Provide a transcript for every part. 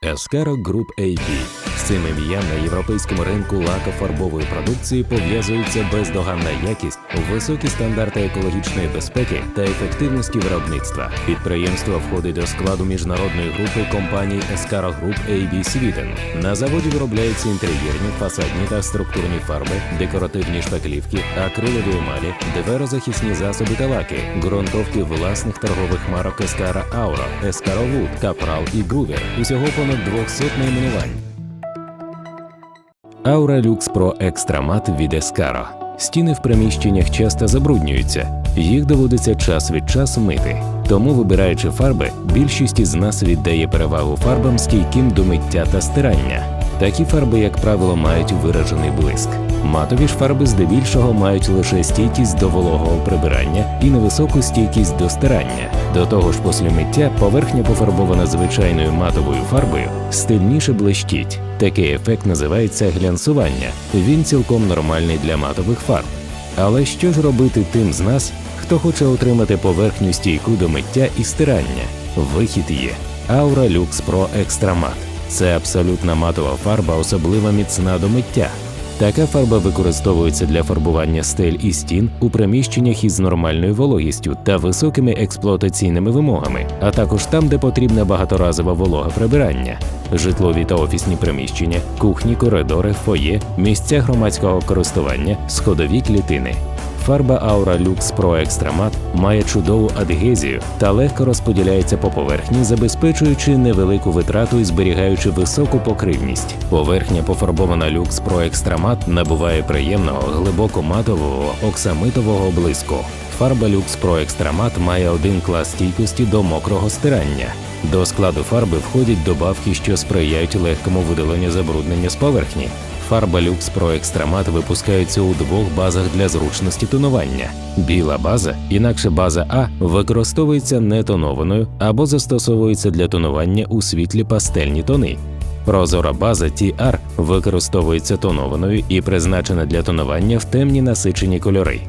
Эскаро Групп AB. Цим ім'ям на європейському ринку лакофарбової продукції пов'язується бездоганна якість, високі стандарти екологічної безпеки та ефективності виробництва. Підприємство входить до складу міжнародної групи компаній Escaro Group AB Sweden. На заводі виробляються інтер'єрні, фасадні та структурні фарби, декоративні шпаклівки, акрилові емалі, дверозахисні засоби та лаки, ґрунтовки власних торгових марок Escara Auro, Escaro Wood, Капрал і Грувер. Усього понад 200 найменувань. Aura Pro Extra Matte від Escaro. Стіни в приміщеннях часто забруднюються, їх доводиться час від часу мити. Тому, вибираючи фарби, більшість із нас віддає перевагу фарбам стійким до миття та стирання. Такі фарби, як правило, мають виражений блиск. Матові ж фарби здебільшого мають лише стійкість до вологого прибирання і невисоку стійкість до стирання. До того ж, після миття поверхня пофарбована звичайною матовою фарбою стильніше блищить. Такий ефект називається глянцювання. Він цілком нормальний для матових фарб. Але що ж робити тим з нас, хто хоче отримати поверхню стійку до миття і стирання? Вихід є Aura Lux Pro Extra Matte. Це абсолютна матова фарба, особливо міцна до миття. Така фарба використовується для фарбування стель і стін у приміщеннях із нормальною вологістю та високими експлуатаційними вимогами, а також там, де потрібне багаторазове вологе прибирання, житлові та офісні приміщення, кухні, коридори, фоє, місця громадського користування, сходові клітини. Фарба Aura Lux Pro Extra Matte має чудову адгезію та легко розподіляється по поверхні, забезпечуючи невелику витрату і зберігаючи високу покривність. Поверхня пофарбована Lux Pro Extra Matte набуває приємного глибоко матового оксамитового блиску. Фарба Lux Pro Extra Matte має один клас стійкості до мокрого стирання. До складу фарби входять добавки, що сприяють легкому видаленню забруднення з поверхні. Фарба Pro Extra Matte випускається у двох базах для зручності тонування. Біла база, інакше база А, використовується нетонованою або застосовується для тонування у світлі пастельні тони. Прозора база TR використовується тонованою і призначена для тонування в темні насичені кольори.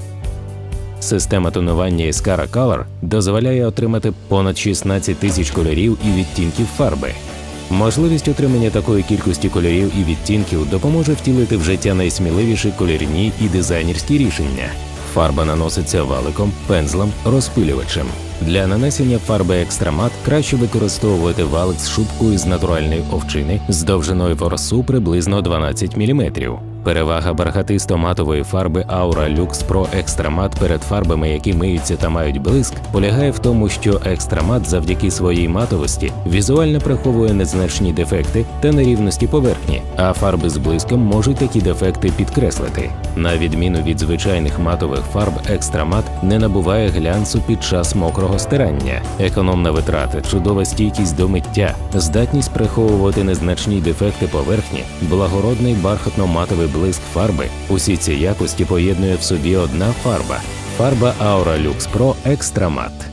Система тонування Escara Color дозволяє отримати понад 16 тисяч кольорів і відтінків фарби. Можливість отримання такої кількості кольорів і відтінків допоможе втілити в життя найсміливіші кольорні і дизайнерські рішення. Фарба наноситься валиком, пензлем, розпилювачем. Для нанесення фарби екстрамат краще використовувати валик з шубкою з натуральної овчини з довжиною ворсу приблизно 12 мм. Перевага бархатисто-матової фарби Aura Lux Pro Extra Matte перед фарбами, які миються та мають блиск, полягає в тому, що екстрамат завдяки своїй матовості візуально приховує незначні дефекти та нерівності поверхні, а фарби з блиском можуть такі дефекти підкреслити. На відміну від звичайних матових фарб, екстрамат не набуває глянцу під час мокрого стирання, економна витрата, чудова стійкість до миття, здатність приховувати незначні дефекти поверхні, благородний бархатно-матовий блиск фарби. Усі ці якості поєднує в собі одна фарба фарба Aura Lux Pro Extra Matte.